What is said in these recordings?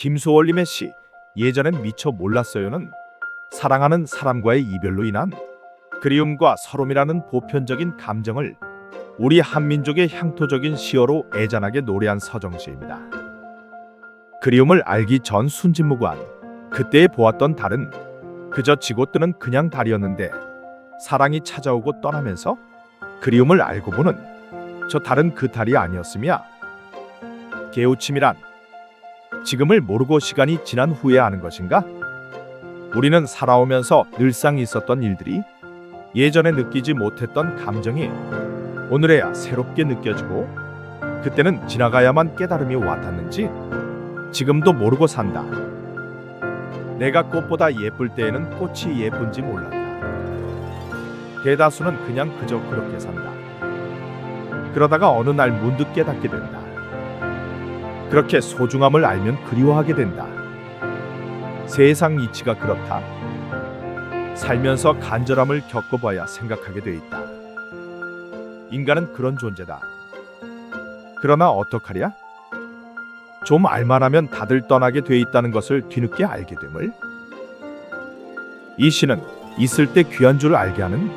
김수월님의 시 예전엔 미처 몰랐어요는 사랑하는 사람과의 이별로 인한 그리움과 서름이라는 보편적인 감정을 우리 한민족의 향토적인 시어로 애잔하게 노래한 서정시입니다. 그리움을 알기 전 순진무구한 그때에 보았던 달은 그저 지고 뜨는 그냥 달이었는데 사랑이 찾아오고 떠나면서 그리움을 알고 보는 저 달은 그 달이 아니었음이야. 개우침이란 지금을 모르고 시간이 지난 후에 아는 것인가? 우리는 살아오면서 늘상 있었던 일들이 예전에 느끼지 못했던 감정이 오늘에야 새롭게 느껴지고 그때는 지나가야만 깨달음이 와닿는지 지금도 모르고 산다. 내가 꽃보다 예쁠 때에는 꽃이 예쁜지 몰랐다. 대다수는 그냥 그저 그렇게 산다. 그러다가 어느 날 문득 깨닫게 된다. 그렇게 소중함을 알면 그리워하게 된다. 세상 이치가 그렇다. 살면서 간절함을 겪어봐야 생각하게 돼 있다. 인간은 그런 존재다. 그러나 어떡하랴? 좀 알만하면 다들 떠나게 돼 있다는 것을 뒤늦게 알게 됨을. 이 시는 있을 때 귀한 줄 알게 하는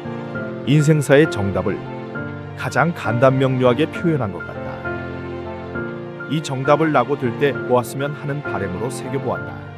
인생사의 정답을 가장 간단명료하게 표현한 것 같다. 이 정답을 나고 들 때 보았으면 하는 바램으로 새겨보았다.